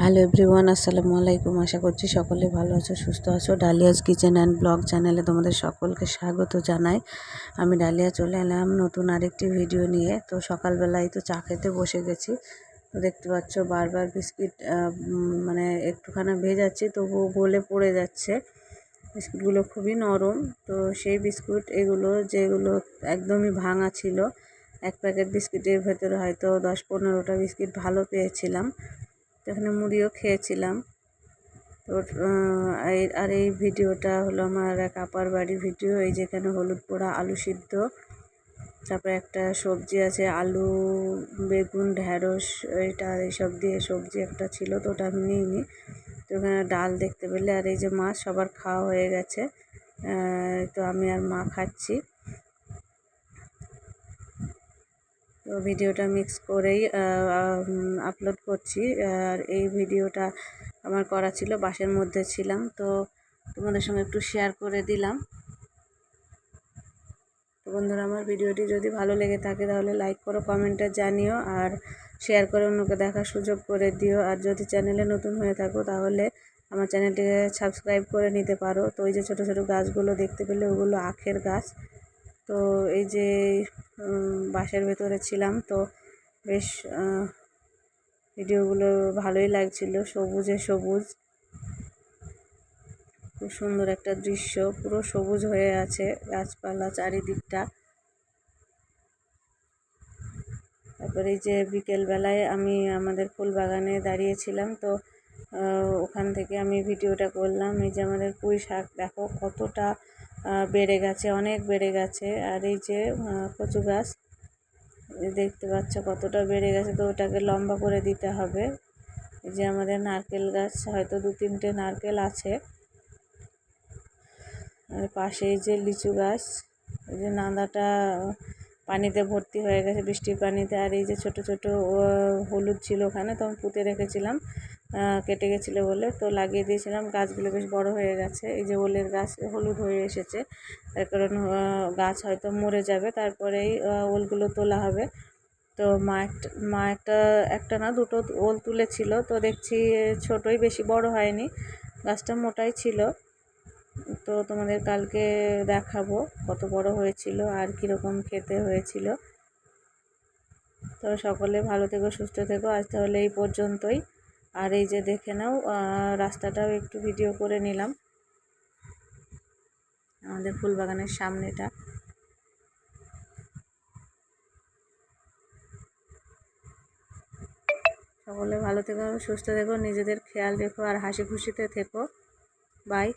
Hello everyone, আসসালামু আলাইকুম। আশা করছি সকলে ভালো আছো, সুস্থ আছো। ডালিয়াস কিচেন অ্যান্ড ব্লগ চ্যানেলে তোমাদের সকলকে স্বাগত জানাই। আমি ডালিয়া চলে এলাম নতুন আরেকটি ভিডিও নিয়ে। তো সকালবেলায় তো চা খেতে বসে গেছি। দেখতে পাচ্ছ বারবার বিস্কিট মানে একটুখানি ভেজাচ্ছি, তবুও গলে পড়ে যাচ্ছে। বিস্কুটগুলো খুবই নরম। তো সেই বিস্কুট এগুলো, যেগুলো একদমই ভাঙা ছিল, এক প্যাকেট বিস্কিটের ভেতরে হয়তো দশ পনেরোটা বিস্কিট ভালো পেয়েছিলাম। তো এখানে মুড়িও খেয়েছিলাম। তো আর এই ভিডিওটা হলো আমার এক আপার বাড়ির ভিডিও। এই যেখানে হলুদ পোড়া, আলু সিদ্ধ, তারপরে একটা সবজি আছে, আলু, বেগুন, ঢ্যাঁড়স, এটা এইসব দিয়ে সবজি একটা ছিল, তো ওটা আমি নিইনি। তো ওখানে ডাল দেখতে পেলে, আর এই যে মাছ সবার খাওয়া হয়ে গেছে। তো আমি আর মা খাচ্ছি তো ভিডিওটা মিক্স করেই আপলোড করছি। আর এই ভিডিওটা আমার করা ছিল, বাসের মধ্যে ছিলাম। তো তোমাদের সঙ্গে একটু শেয়ার করে দিলাম। তো বন্ধুরা, আমার ভিডিওটি যদি ভালো লেগে থাকে, তাহলে লাইক করো কমেন্টে জানিও। আর শেয়ার করে অন্যকে দেখার সুযোগ করে দিও। আর যদি চ্যানেলে নতুন হয়ে থাকো, তাহলে আমার চ্যানেলটিকে সাবস্ক্রাইব করে নিতে পারো। তো ওই যে ছোটো ছোটো গাছগুলো দেখতে পেলে, ওগুলো আখের গাছ। তো এই যে বাসের ভেতরে ছিলাম, তো বেশ ভিডিওগুলো ভালোই লাগছিল, সবুজে সবুজ। খুব সুন্দর একটা দৃশ্য, পুরো সবুজ হয়ে আছে গাছপালা চারিদিকটা। তারপরে এই যে বিকেলবেলায় আমি আমাদের ফুল বাগানে দাঁড়িয়েছিলাম, তো ওখান থেকে আমি ভিডিওটা করলাম, এই যে আমাদের পুঁই শাক, দেখো কতটা বেড়ে গেছে, অনেক বেড়ে গেছে। আর এই যে কচু গাছ দেখতে পাচ্ছ কতটা বেড়ে গেছে। তো ওটাকে লম্বা করে দিতে হবে। এই যে আমাদের নারকেল গাছ, হয়তো দু তিনটে নারকেল আছে। আর পাশে যে লিচু গাছ, এই যে নাদাটা পানিতে ভর্তি হয়ে গেছে, বৃষ্টির পানিতে। আর এই যে ছোট ছোট হলুদ ছিল ওখানে, তো আমি পুঁতে রেখেছিলাম। কেটে গেছিল বলে। তো লাগিয়ে দিয়েছিলাম, গাছগুলো বেশ বড় হয়ে গেছে। এই যে ওলের গাছ হলুদ হয়ে এসেছে। তার কারণ গাছ হয়তো মরে যাবে। তারপরেই ওলগুলো তোলা হবে। তো মা একটা মা একটা একটা না, দুটো ওল তুলেছিল। তো দেখছি ছোটোই, বেশি বড় হয়নি। গাছটা মোটাই ছিল। তো তোমাদের কালকে দেখাবো কত বড় হয়েছিল, আর কীরকম খেতে হয়েছিল। তো সকলে ভালো থেকো, সুস্থ থেকো। আজ তাহলে এই পর্যন্তই। আর এই যে দেখে নাও রাস্তাটাও একটু ভিডিও করে নিলাম। আমাদের ফুলবাগানের সামনেটা। সকলে ভালো থেকো, সুস্থ থেকো, নিজেদের খেয়াল রেখো আর হাসি খুশিতে থেকো। বাই